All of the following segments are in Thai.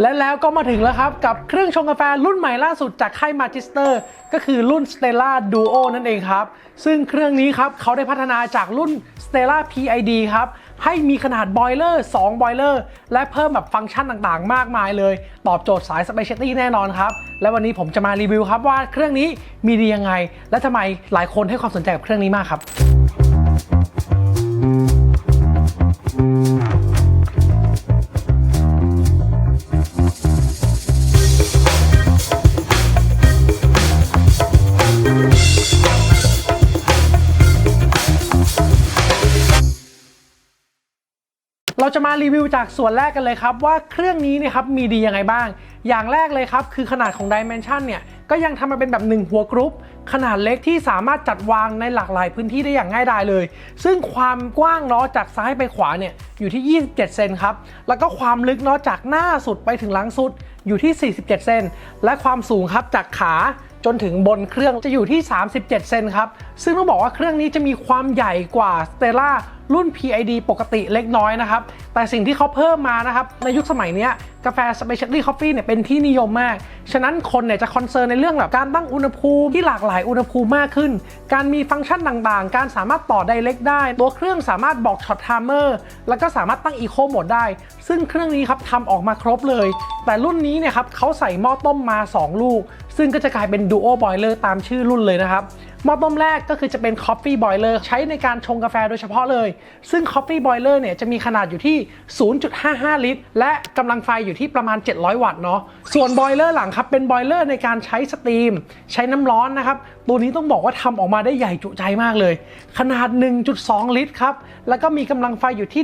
และแล้วก็มาถึงแล้วครับ กับเครื่องชงกาแฟรุ่นใหม่ล่าสุดจากค่ายมาจิสเตอร์ก็คือรุ่น Stella Duo นั่นเองครับ ซึ่งเครื่องนี้ครับเขาได้พัฒนาจากรุ่น Stella PID ครับ ให้มีขนาดบอยเลอร์2บอยเลอร์และเพิ่มแบบฟังก์ชันต่างๆ มากมายเลย ตอบโจทย์สาย Specialty แน่นอนครับ และวันนี้ผมจะมารีวิวครับว่าเครื่องนี้มีดียังไง และทำไมหลายคนให้ความสนใจกับเครื่องนี้มากครับ จะมารีวิวจากส่วนแรกกันเลยครับ ว่าเครื่องนี้เนี่ยครับมีดียังไงบ้าง อย่างแรกเลยครับ คือขนาดของ Dimension เนี่ยก็ยังทำมาเป็นแบบ 1 หัวกรุ๊ป ขนาดเล็กที่สามารถจัดวางในหลากหลายพื้นที่ได้อย่างง่ายดายเลย ซึ่งความกว้างเนาะจากซ้ายไปขวาเนี่ยอยู่ที่ 27 เซนครับ แล้วก็ความลึกเนาะจากหน้าสุดไปถึงหลังสุดอยู่ที่ 47 เซนและความสูงครับจากขาจนถึงบนเครื่องจะอยู่ที่ 37 เซนครับ ซึ่งต้องบอกว่าเครื่องนี้จะมีความใหญ่กว่า Stella รุ่น PID ปกติเล็กน้อยนะครับ แต่สิ่งที่เขาเพิ่มมานะครับ ในยุคสมัยนี้กาแฟ Specialty Coffee เนี่ยเป็นที่นิยมมาก ฉะนั้นคนเนี่ยจะคอนเซิร์นในเรื่องแบบการตั้งอุณหภูมิที่หลากหลายอุณหภูมิมากขึ้น การมีฟังก์ชันต่างๆ การสามารถต่อไดเรกได้ ตัวเครื่องสามารถบอกช็อตไทม์เมอร์แล้วก็สามารถตั้ง Eco Mode ได้ ซึ่งเครื่องนี้ครับทำออกมาครบเลย แต่รุ่นนี้เนี่ยครับเขาใส่หม้อต้มมา 2 ลูก ซึ่งก็จะกลายเป็น Duo Boiler ตามชื่อรุ่นเลยนะครับ หม้อต้มแรกก็คือจะเป็น Coffee Boiler ใช้ในการชงกาแฟโดยเฉพาะเลย ซึ่ง Coffee Boiler เนี่ยจะมีขนาดอยู่ที่ 0.55 ลิตร และกำลังไฟอยู่ที่ประมาณ 700 วัตต์เนาะส่วน Boiler หลังครับ เป็น Boiler ในการใช้สตรีม ใช้น้ำร้อนนะครับ ตัวนี้ต้องบอกว่าทำออกมาได้ใหญ่จุใจมากเลย ขนาด 1.2 ลิตรครับ แล้วก็มีกำลังไฟอยู่ที่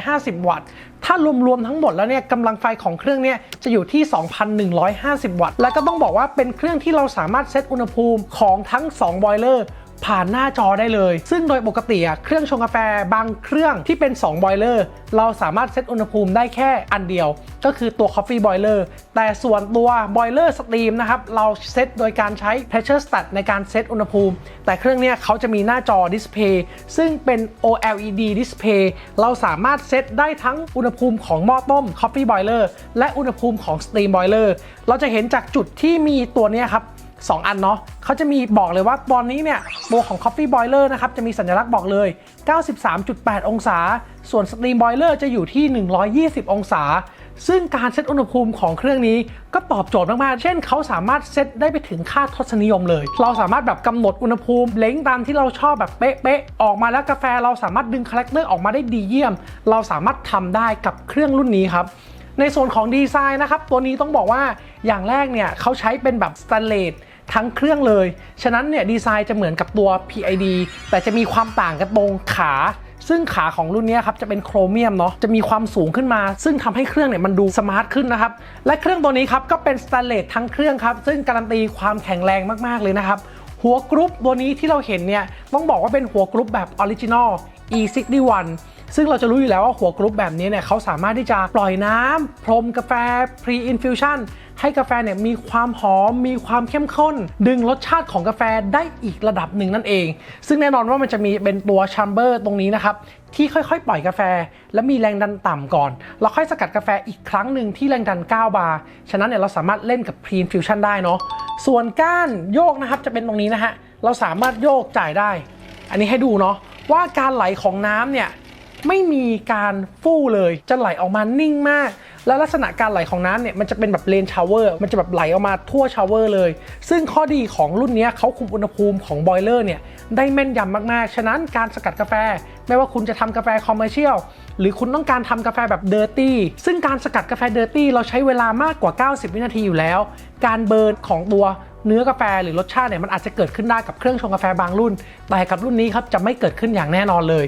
1,450 วัตต์ ถ้ารวมๆทั้งหมดแล้วเนี่ยกำลังไฟของเครื่องเนี่ยจะอยู่ที่ 2,150 วัตต์ และก็ต้องบอกว่าเป็นเครื่องที่เราสามารถเซตอุณหภูมิของทั้ง 2 บอยเลอร์ ผ่านหน้าจอได้เลย ซึ่งโดยปกติอะเครื่องชงกาแฟบางเครื่องที่เป็น 2 บอยเลอร์ เราสามารถเซตอุณหภูมิได้แค่อันเดียว ก็คือตัว Coffee Boiler แต่ส่วนตัว Boiler Steam นะครับ เราเซตโดยการใช้ Pressure Stat ในการเซตอุณหภูมิ แต่เครื่องเนี้ยเขาจะมีหน้าจอดิสเพย์ซึ่งเป็น OLED Display เราสามารถเซตได้ทั้งอุณหภูมิของหม้อต้ม Coffee Boiler และอุณหภูมิของ Steam Boiler เราจะเห็นจากจุดที่มีตัวเนี้ยครับ 2 อันเนาะเขาจะมีบอกเลยว่าตอนนี้เนี่ยตัวของ Coffee Boiler นะครับจะมีสัญลักษณ์บอกเลย 93.8 องศา ส่วน Steam Boiler จะอยู่ที่ 120 องศา ซึ่งการเซตอุณหภูมิของเครื่องนี้ก็ตอบโจทย์มาก ๆ เช่นเขาสามารถเซตได้ไปถึงค่าทศนิยมเลย เราสามารถแบบกำหนดอุณหภูมิ เล้งตามที่เราชอบแบบเป๊ะ ๆ ออกมาแล้วกาแฟเราสามารถดึงคาแรคเตอร์ออกมาได้ดีเยี่ยม เราสามารถทำได้กับเครื่องรุ่นนี้ครับในส่วนของดีไซน์นะครับ ตัวนี้ต้องบอกว่าอย่างแรกเนี่ยเขาใช้เป็นแบบสแตนเลส ทั้งเครื่องเลย ฉะนั้นเนี่ยดีไซน์จะเหมือนกับตัว PID แต่จะมีความต่างกันตรงขาซึ่งขาของรุ่นนี้ครับจะเป็นโครเมียมเนาะจะมีความสูงขึ้นมา ซึ่งทำให้เครื่องเนี่ยมันดูสมาร์ทขึ้นนะครับ และเครื่องตัวนี้ครับก็เป็นสแตนเลสทั้งเครื่องครับ ซึ่งการันตีความแข็งแรงมากๆเลยนะครับ หัวกรุ๊ปตัวนี้ที่เราเห็นเนี่ยต้องบอกว่าเป็นหัวกรุ๊ปแบบออริจินอล E61 ซึ่งเราจะรู้อยู่แล้วว่าหัวกรุ๊ปแบบนี้เนี่ยเขาสามารถที่จะปล่อยน้ำพรมกาแฟ pre infusion ให้กาแฟเนี่ยมีความหอม มีความเข้มข้น ดึงรสชาติของกาแฟได้อีกระดับหนึ่งนั่นเอง ซึ่งแน่นอนว่ามันจะมีเป็นตัวแชมเบอร์ตรงนี้นะครับที่ค่อยๆ ปล่อยกาแฟ และมีแรงดันต่ำก่อน แล้วค่อยสกัดกาแฟอีกครั้งหนึ่งที่แรงดัน 9 บาร์ ฉะนั้นเนี่ยเราสามารถเล่นกับ pre infusion ได้เนาะ ส่วนก้านโยกนะครับจะเป็นตรงนี้นะฮะ เราสามารถโยกจ่ายได้ อันนี้ให้ดูเนาะว่าการไหลของน้ำเนี่ยไม่มีการฟู่เลย จะไหลออกมานิ่งมาก และลักษณะการไหลของน้ำเนี่ยมันจะเป็นแบบเลนชาวเวอร์มันจะแบบไหลออกมาทั่วชาวเวอร์เลย ซึ่งข้อดีของรุ่นนี้เขาคุมอุณหภูมิของบอยเลอร์เนี่ยได้แม่นยำมากๆ ฉะนั้นการสกัดกาแฟ ไม่ว่าคุณจะทำกาแฟคอมเมอร์เชียลหรือคุณต้องการทำกาแฟแบบเดอร์ตี้ซึ่งการสกัดกาแฟเดอร์ตี้เราใช้เวลามากกว่า 90 วินาทีอยู่แล้ว การเบิร์นของตัวเนื้อกาแฟหรือรสชาติเนี่ยมันอาจจะเกิดขึ้นได้กับเครื่องชงกาแฟบางรุ่น แต่กับรุ่นนี้ครับจะไม่เกิดขึ้นอย่างแน่นอนเลย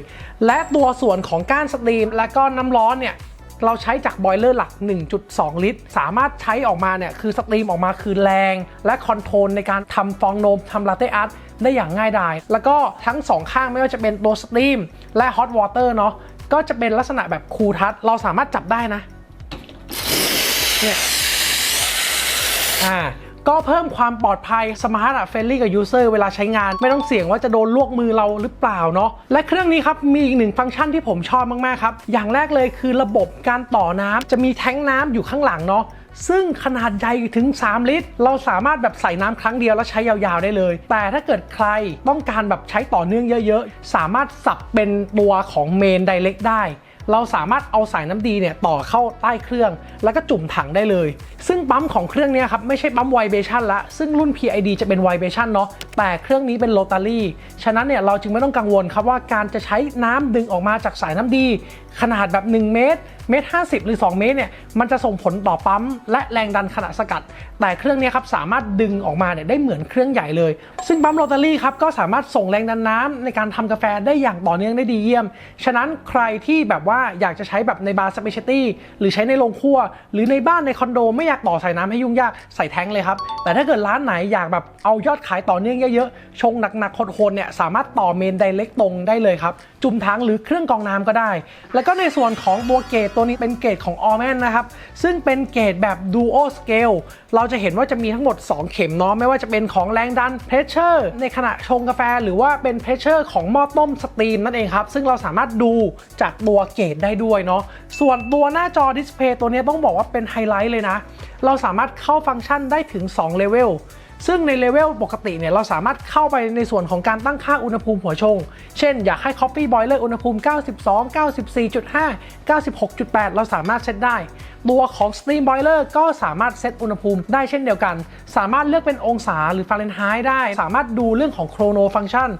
และตัวส่วนของก้านสตรีมและก็น้ำร้อนเนี่ย เราใช้จากบอยเลอร์หลัก 1.2 ลิตร สามารถใช้ออกมาเนี่ยคือสตรีมออกมาคือแรง และคอนโทรลในการทำฟองนมทำลาเต้อาร์ตได้อย่างง่ายดาย แล้วก็ทั้งสองข้างไม่ว่าจะเป็นตัวสตรีมและฮอตวอเตอร์เนาะก็จะเป็นลักษณะแบบคูลทัชเราสามารถจับได้นะเนี่ยอ่า ก็เพิ่มความปลอดภัยสมาร์ทเฟรนลี่กับยูเซอร์เวลาใช้งาน ไม่ต้องเสี่ยงว่าจะโดนลวกมือเราหรือเปล่าเนาะและเครื่องนี้ครับมีอีกหนึ่งฟังก์ชันที่ผมชอบมากๆครับอย่างแรกเลยคือระบบการต่อน้ำจะมีแท้งน้ำอยู่ข้างหลังเนาะซึ่งขนาดใหญ่ถึง 3 ลิตร เราสามารถแบบใส่น้ำครั้งเดียวแล้วใช้ยาวๆได้เลย แต่ถ้าเกิดใครต้องการแบบใช้ต่อเนื่องเยอะๆ สามารถสับเป็นตัวของเมนไดเ c กได้ เราสามารถเอาสายน้ำดีเนี่ยต่อเข้าใต้เครื่อง แล้วก็จุ่มถังได้เลย ซึ่งปั๊มของเครื่องนี้ครับไม่ใช่ปั๊มไวเบชั่นละ ซึ่งรุ่น PID จะเป็นไวเบชั่นเนาะ แต่เครื่องนี้เป็นโรตารี่ ฉะนั้นเนี่ยเราจึงไม่ต้องกังวลครับว่าการจะใช้น้ำดึงออกมาจากสายน้ำดี ขนาดแบบ 1 เมตร เมตร 50 หรือ 2 เมตรเนี่ยมันจะส่งผลต่อปั๊มและแรงดันขณะสกัด แต่เครื่องนี้ครับสามารถดึงออกมาเนี่ยได้เหมือนเครื่องใหญ่เลย ซึ่งปั๊มโรตารี่ครับก็สามารถส่งแรงดันน้ำในการทำกาแฟได้อย่างต่อเนื่องได้ดีเยี่ยม ฉะนั้นใครที่แบบว่า่าอยากจะใช้แบบในบาร์สเปเชียลตี้หรือใช้ในโรงครัว หรือในบ้านในคอนโด ไม่อยากต่อสายน้ำให้ยุ่งยากใส่แท้งเลยครับ แต่ถ้าเกิดร้านไหนอยากแบบเอายอดขายต่อเนื่องเยอะๆชงหนักๆโคนๆเนี่ยสามารถต่อเมนไดเ c กตรงได้เลยครับ จุ่มถังหรือเครื่องกรองน้ำก็ได้ แล้วก็ในส่วนของตัวเกตตัวนี้เป็นเกตของ a l m a n นะครับ ซึ่งเป็นเกตแบบ Duo Scale เราจะเห็นว่าจะมีทั้งหมด 2 เข็มเนาะไม่ว่าจะเป็นของแรงดัน Pressure ในขณะชงกาแฟหรือว่าเป็น Pressure ของหม้อต้มสตรีมนั่นเองครับ ซึ่งเราสามารถดูจากตัวเกตได้ด้วยเนาะส่วนตัวหน้าจอดิสเพย์ตัวนี้ต้องบอกว่าเป็นไฮไลท์เลยนะเราสามารถเข้าฟังก์ชันได้ถึง2เลเวล ซึ่งในเลเวลปกติเนี่ยเราสามารถเข้าไปในส่วนของการตั้งค่าอุณหภูมิหัวชง เช่นอยากให้ Coffee Boiler อุณหภูมิ 92 94.5 96.8 เราสามารถเซตได้ ตัวของ Steam Boiler ก็สามารถเซตอุณหภูมิได้เช่นเดียวกัน สามารถเลือกเป็นองศาหรือฟาเรนไฮต์ได้ สามารถดูเรื่องของโครโนฟังชัน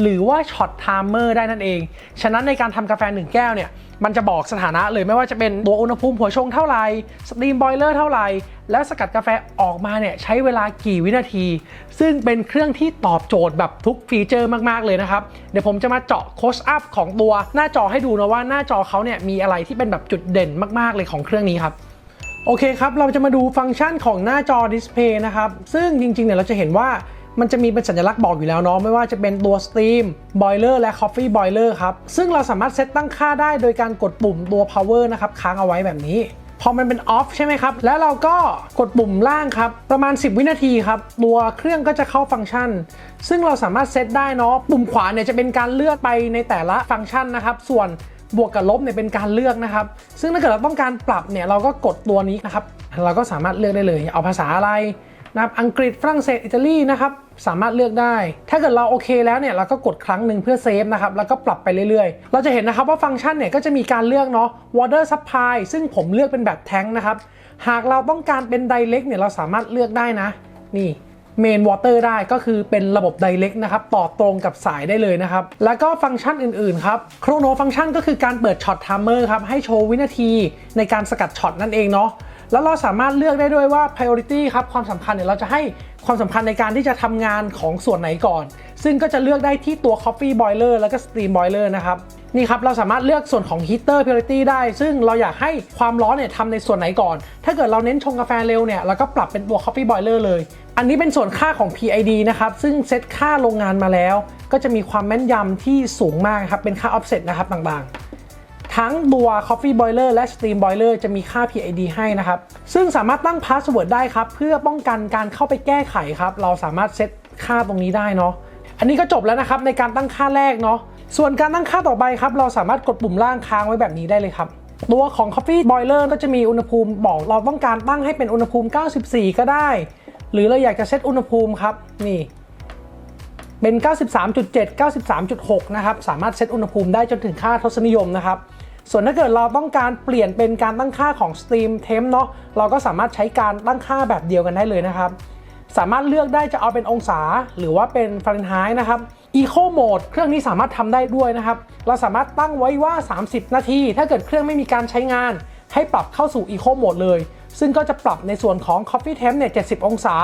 หรือว่าช็อตไทม์เมอร์ได้นั่นเอง ฉะนั้นในการทำกาแฟ 1 แก้วเนี่ย มันจะบอกสถานะเลยไม่ว่าจะเป็นตัวอุณหภูมิหัวชงเท่าไหร่สตรีมบอยเลอร์เท่าไหร่และสกัดกาแฟออกมาเนี่ยใช้เวลากี่วินาที ซึ่งเป็นเครื่องที่ตอบโจทย์แบบทุกฟีเจอร์มาก ๆ เลยนะครับ เดี๋ยวผมจะมาเจาะโคชอัพของตัวหน้าจอให้ดูนะว่าหน้าจอเขาเนี่ยมีอะไรที่เป็นแบบจุดเด่นมาก ๆ เลยของเครื่องนี้ครับโอเคครับ เราจะมาดูฟังก์ชันของหน้าจอดิสเพย์นะครับ ซึ่งจริงๆเนี่ยเราจะเห็นว่า มันจะมีเป็นสัญลักษณ์บอกอยู่แล้วเนาะไม่ว่าจะเป็นตัว Steam Boiler และ Coffee Boiler ครับซึ่งเราสามารถเซตตั้งค่าได้โดยการกดปุ่มตัว Power นะครับค้างเอาไว้แบบนี้พอมันเป็น off ใช่ไหมครับ แล้วเราก็กดปุ่มล่างครับ ประมาณ 10 วินาทีครับ ตัวเครื่องก็จะเข้าฟังก์ชัน ซึ่งเราสามารถเซตได้เนาะ ปุ่มขวาเนี่ยจะเป็นการเลือกไปในแต่ละฟังก์ชันนะครับ ส่วนบวกกับลบเนี่ยเป็นการเลือกนะครับ ซึ่งถ้าเกิดเราต้องการปรับเนี่ยเราก็กดตัวนี้นะครับ เราก็สามารถเลือกได้เลย เอาภาษาอะไร นะครับอังกฤษฝรั่งเศสอิตาลีนะครับสามารถเลือกได้ ถ้าเกิดเราโอเคแล้วเนี่ยเราก็กดครั้งหนึ่งเพื่อเซฟนะครับแล้วก็ปรับไปเรื่อยๆ เราจะเห็นนะครับว่าฟังก์ชันเนี่ยก็จะมีการเลือกเนาะ water supply ซึ่งผมเลือกเป็นแบบแท้งนะครับหากเราต้องการเป็น direct เนี่ยเราสามารถเลือกได้นะ นี่เมนวอเตอร์ได้ก็คือเป็นระบบ Direct นะครับต่อตรงกับสายได้เลยนะครับ แล้วก็ฟังก์ชันอื่น ๆ ครับโครโนฟังก์ชันก็คือการเปิดช็อตไทม์เมอร์ครับ ให้โชว์วินาทีในการสกัดช็อตนั่นเองเนาะ แล้วเราสามารถเลือกได้ด้วยว่า priority ครับความสำคัญเนี่ยเราจะให้ความสำคัญในการที่จะทำงานของส่วนไหนก่อน ซึ่งก็จะเลือกได้ที่ตัว coffee boiler แล้วก็ steam boiler นะครับนี่ครับ เราสามารถเลือกส่วนของ heater priority ได้ ซึ่งเราอยากให้ความร้อนเนี่ยทำในส่วนไหนก่อน ถ้าเกิดเราเน้นชงกาแฟเร็วเนี่ยเราก็ปรับเป็นตัว coffee boiler เลย อันนี้เป็นส่วนค่าของ PID นะครับ ซึ่งเซตค่าโรงงานมาแล้ว ก็จะมีความแม่นยำที่สูงมากครับ เป็นค่า offset นะครับต่างๆ ทั้งตัว Coffee Boiler และ Steam Boiler จะมีค่า PID ให้นะครับ ซึ่งสามารถตั้ง Password ได้ครับ เพื่อป้องกันการเข้าไปแก้ไขครับ เราสามารถเซตค่าตรงนี้ได้เนาะอันนี้ก็จบแล้วนะครับในการตั้งค่าแรกเนาะส่วนการตั้งค่าต่อไปครับเราสามารถกดปุ่มล่างค้างไว้แบบนี้ได้เลยครับตัวของ Coffee Boiler ก็จะมีอุณหภูมิบอกเราต้องการตั้งให้เป็นอุณหภูมิ 94 ก็ได้ หรือเราอยากจะเซตอุณหภูมิครับนี่เป็น 93.7 93.6 นะครับ สามารถเซตอุณหภูมิได้จนถึงค่าทศนิยมนะครับ ส่วนถ้าเกิดเราต้องการเปลี่ยนเป็นการตั้งค่าของ Steam Temp เนาะเราก็สามารถใช้การตั้งค่าแบบเดียวกันได้เลยนะครับ สามารถเลือกได้จะเอาเป็นองศาหรือว่าเป็นฟาเรนไฮต์นะครับ Eco Mode เครื่องนี้สามารถทำได้ด้วยนะครับ เราสามารถตั้งไว้ว่า 30 นาที ถ้าเกิดเครื่องไม่มีการใช้งาน ให้ปรับเข้าสู่ Eco Mode เลย ซึ่งก็จะปรับในส่วนของ Coffee Temp เนี่ย 70 องศา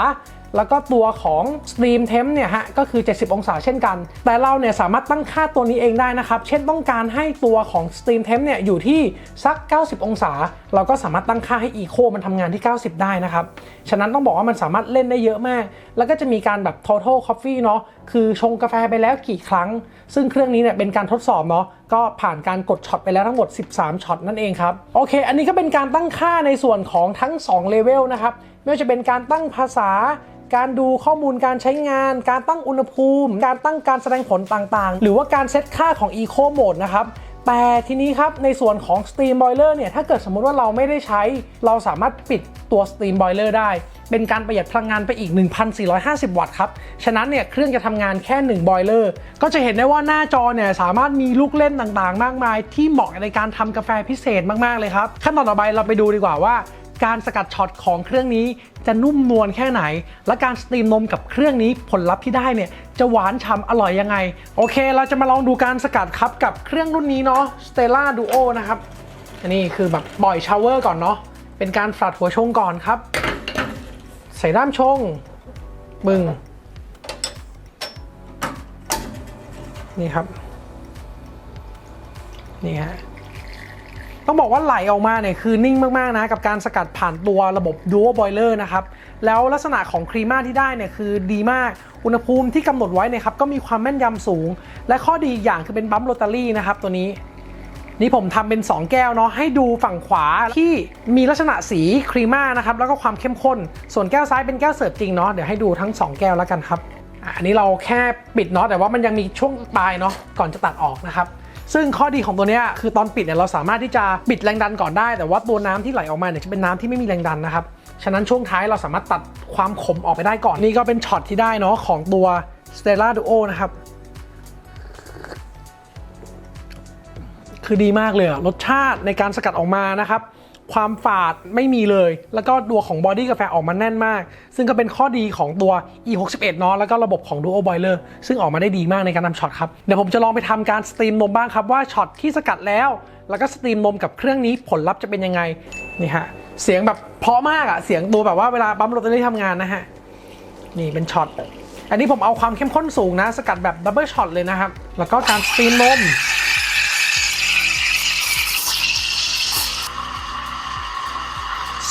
แล้วก็ตัวของ stream Temp เนี่ยฮะก็คือ 70 องศาเช่นกัน แต่เราเนี่ยสามารถตั้งค่าตัวนี้เองได้นะครับ เช่นต้องการให้ตัวของ stream Temp เนี่ยอยู่ที่สัก 90 องศา เราก็สามารถตั้งค่าให้ Eco มันทำงานที่ 90 ได้นะครับ ฉะนั้นต้องบอกว่ามันสามารถเล่นได้เยอะมาก แล้วก็จะมีการแบบ total coffee เนาะคือชงกาแฟไปแล้วกี่ครั้ง ซึ่งเครื่องนี้เนี่ยเป็นการทดสอบเนาะก็ผ่านการกดช็อตไปแล้วทั้งหมด 13 ช็อตนั่นเองครับ โอเค อันนี้ก็เป็นการตั้งค่าในส่วนของทั้ง 2 เลเวลนะครับ ไม่ว่าจะเป็นการตั้งภาษา การดูข้อมูลการใช้งาน การตั้งอุณหภูมิ การตั้งการแสดงผลต่างๆ หรือว่าการเซตค่าของ Eco Mode นะครับแต่ทีนี้ครับ ในส่วนของ Steam Boiler เนี่ย ถ้าเกิดสมมุติว่าเราไม่ได้ใช้ เราสามารถปิดตัว Steam Boiler ได้ เป็นการประหยัดพลังงานไปอีก 1,450 วัตต์ครับ ฉะนั้นเนี่ย เครื่องจะทำงานแค่ 1 Boiler ก็จะเห็นได้ว่าหน้าจอเนี่ย สามารถมีลูกเล่นต่างๆ มากมาย ที่เหมาะในการทำกาแฟพิเศษมากๆเลยครับ ขั้นตอนต่อไปเราไปดูดีกว่าว่า การสกัดช็อตของเครื่องนี้จะนุ่มนวลแค่ไหน และการสตรีมนมกับเครื่องนี้ผลลัพธ์ที่ได้เนี่ยจะหวานฉ่ำอร่อยยังไง โอเค เราจะมาลองดูการสกัดครับกับเครื่องรุ่นนี้เนาะ Stella Duo นะครับ อันนี้คือแบบปล่อยชาวเวอร์ก่อนเนาะ เป็นการฝัดหัวชงก่อนครับ ใส่ด้ามชงบึง นี่ครับ นี่ฮะ ต้องบอกว่าไหลออกมาเนี่ยคือนิ่งมากๆนะกับการสกัดผ่านตัวระบบ Dual Boiler นะครับแล้วลักษณะของครีม่าที่ได้เนี่ยคือดีมากอุณหภูมิที่กำหนดไว้เนี่ยครับก็มีความแม่นยำสูง และข้อดีอีกอย่างคือเป็นบัมป์โรตารี่นะครับตัวนี้นี่ผมทำเป็น 2 แก้วเนาะให้ดูฝั่งขวาที่มีลักษณะสีครีม่านะครับแล้วก็ความเข้มข้น ส่วนแก้วซ้ายเป็นแก้วเสิร์ฟจริงเนาะเดี๋ยวให้ดูทั้ง 2 แก้วแล้วกันครับอันนี้เราแค่ปิดเนาะแต่ว่ามันยังมีช่วงปลายเนาะก่อนจะตัดออกนะครับ ซึ่งข้อดีของตัวนี้คือตอนปิดเนี่ยเราสามารถที่จะปิดแรงดันก่อนได้ แต่ว่าตัวน้ำที่ไหลออกมาเนี่ยจะเป็นน้ำที่ไม่มีแรงดันนะครับ ฉะนั้นช่วงท้ายเราสามารถตัดความขมออกไปได้ก่อน นี่ก็เป็นช็อตที่ได้เนาะของตัว Stella Duo นะครับ คือดีมากเลยรสชาติในการสกัดออกมานะครับ ความฝาดไม่มีเลย แล้วก็ตัวของบอดี้กาแฟออกมาแน่นมาก ซึ่งก็เป็นข้อดีของตัว E61 เนาะแล้วก็ระบบของ Duo Boiler ซึ่งออกมาได้ดีมากในการทำช็อตครับ เดี๋ยวผมจะลองไปทำการสตรีมนมบ้างครับว่าช็อตที่สกัดแล้ว แล้วก็สตรีมนมกับเครื่องนี้ผลลัพธ์จะเป็นยังไงนี่ฮะเสียงแบบเพราะมากอะเสียงตัวแบบว่าเวลาปั๊มโรตารี่ทำงานนะฮะนี่เป็นช็อตอันนี้ผมเอาความเข้มข้นสูงนะ สกัดแบบดับเบิลช็อตเลยนะครับแล้วก็การสตรีมนม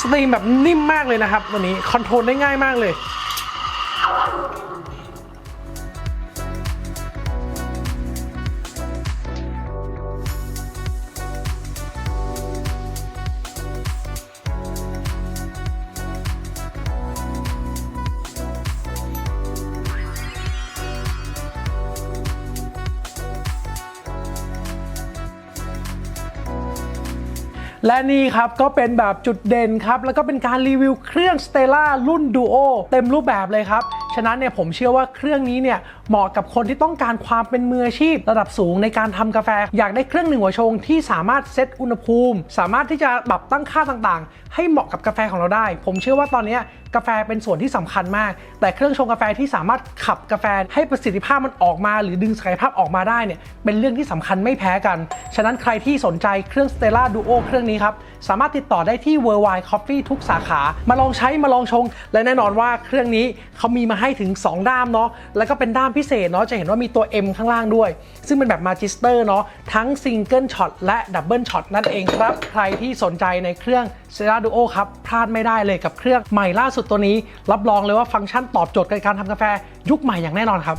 สตรีมแบบนิ่มมากเลยนะครับ ตัวนี้คอนโทรลได้ง่ายมากเลย และนี่ครับก็เป็นแบบจุดเด่นครับ แล้วก็เป็นการรีวิวเครื่อง Stella รุ่น Duo เต็มรูปแบบเลยครับ ฉะนั้นเนี่ยผมเชื่อว่าเครื่องนี้เนี่ยเหมาะกับคนที่ต้องการความเป็นมืออาชีพ ระดับสูงในการทำกาแฟ อยากได้เครื่องหนึ่งหัวชงที่สามารถเซตอุณหภูมิ สามารถที่จะปรับตั้งค่าต่างๆ ให้เหมาะกับกาแฟของเราได้ ผมเชื่อว่าตอนนี้กาแฟเป็นส่วนที่สำคัญมาก แต่เครื่องชงกาแฟที่สามารถขับกาแฟให้ประสิทธิภาพมันออกมา หรือดึงศักยภาพออกมาได้เนี่ยเป็นเรื่องที่สำคัญไม่แพ้กัน ฉะนั้นใครที่สนใจเครื่อง Stella Duo เครื่องนี้ครับ สามารถติดต่อได้ที่ Worldwide Coffee ทุกสาขา มาลองใช้มาลองชง และแน่นอนว่าเครื่องนี้เขามีมาให้ถึง 2 ด้ามเนาะแล้วก็เป็นด้ามพิเศษเนาะจะเห็นว่ามีตัว M ข้างล่างด้วย ซึ่งเป็นแบบ Magister เนาะทั้ง Single Shot และ Double Shot นั่นเองครับ ใครที่สนใจในเครื่อง Stella Duo ครับ พลาดไม่ได้เลยกับเครื่องใหม่ล่าสุดตัวนี้ รับรองเลยว่าฟังก์ชันตอบโจทย์การทำกาแฟยุคใหม่อย่างแน่นอนครับ